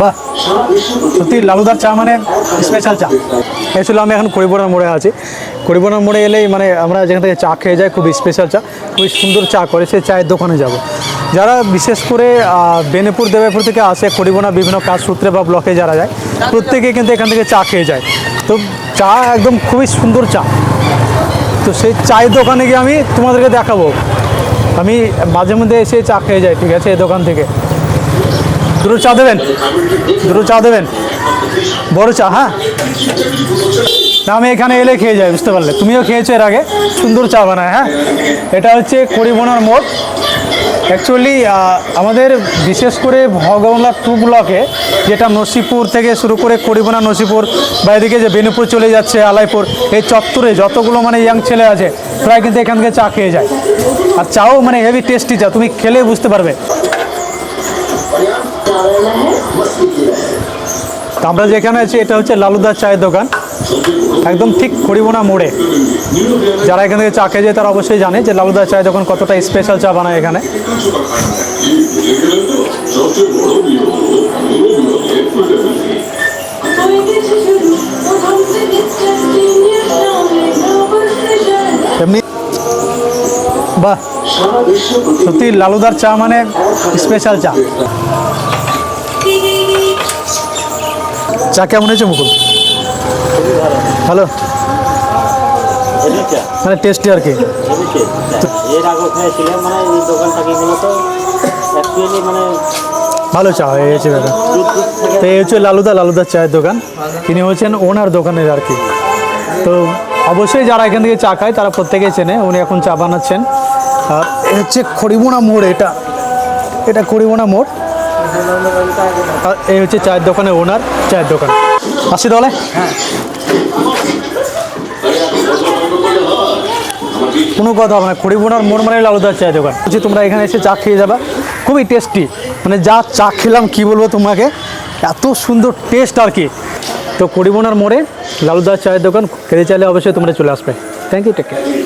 বাহ সত্যি লালুদার চা মানে স্পেশাল চা। অ্যাকচুয়ালি আমি এখন করিবনার মোড়ে আছি। করিবনার মোড়ে এলেই মানে আমরা যেখান থেকে চা খেয়ে যাই খুব স্পেশাল চা, খুবই সুন্দর চা করে সেই চায়ের দোকানে যাব। যারা বিশেষ করে বেনেপুর দেবেপুর থেকে আসে, করিবনা বিভিন্ন কাজ সূত্রে বা ব্লকে যারা যায়, প্রত্যেকে কিন্তু এখান থেকে চা খেয়ে যায়। তো চা একদম খুবই সুন্দর চা। তো সেই চায়ের দোকানে গিয়ে আমি তোমাদেরকে দেখাবো। আমি মাঝে মধ্যে এসে চা খেয়ে যাই, ঠিক আছে, এই দোকান থেকে। দুটো চা দেবেন? দুটো চা দেবেন? বড় চা হ্যাঁ? না, আমি এখানে এলে খেয়ে যাই, বুঝতে পারলে। তুমিও খেয়েছো এর আগে, সুন্দর চা বানায় হ্যাঁ? এটা হচ্ছে করিমনার মোড়। অ্যাকচুয়ালি আমাদের বিশেষ করে ভগবানলা টু ব্লকে যেটা নসিপুর থেকে শুরু করে করিমনা নসিপুর বা এদিকে যে বেনুপুর চলে যাচ্ছে, আলাইপুর, এই চত্বরে যতগুলো মানে ইয়াং ছেলে আছে, প্রায় কিন্তু এখান থেকে চা খেয়ে যায়। আর চাও মানে হেভি টেস্টি চা, তুমি খেলে বুঝতে পারবে। আমরা যেখানে আছি, এটা হচ্ছে লালুদার চায়ের দোকান। একদম ঠিক করিবোনা মোড়ে। যারা এখান থেকে চা খেয়ে যায়, তারা অবশ্যই জানে যে লালুদার চায়ের দোকান কতটা স্পেশাল চা বানায় এখানে। এমনি বাহ সত্যি লালুদার চা মানে স্পেশাল চা। চা কেমন হয়েছে মুকুল? ভালো? মানে টেস্টি আর কি। এর আগে ওখানে মানে এই অ্যাকচুয়ালি মানে ভালো চা হয়ে গেছে দাদা। তো এই হচ্ছে লালুদা লালুদার চায়ের দোকান। তিনি হচ্ছেন ওনার দোকানের আর কি। তো অবশ্যই যারা এখান থেকে চা খায়, তারা প্রত্যেকেই চেনে, উনি এখন চা বানাচ্ছেন। আর হচ্ছে খড়িমোনা মোড় এটা। এটা খড়িমোনা মোড়। আর এই হচ্ছে চায়ের দোকানের ওনার, চায়ের দোকান। আসি তাহলে। কোনো কথা হবে না খড়িবোনার মোড় মানে লালুদার চায়ের দোকান। বলছি, তোমরা এখানে এসে চা খেয়ে যাবা। খুবই টেস্টি মানে যা চা খেলাম, কি বলব তোমাকে? এত সুন্দর টেস্ট আর কি। তো করিবোনার মোড়ে লালুদার চায়ের দোকান খেতে চাইলে অবশ্যই তোমরা চলে আসবে। Thank you take care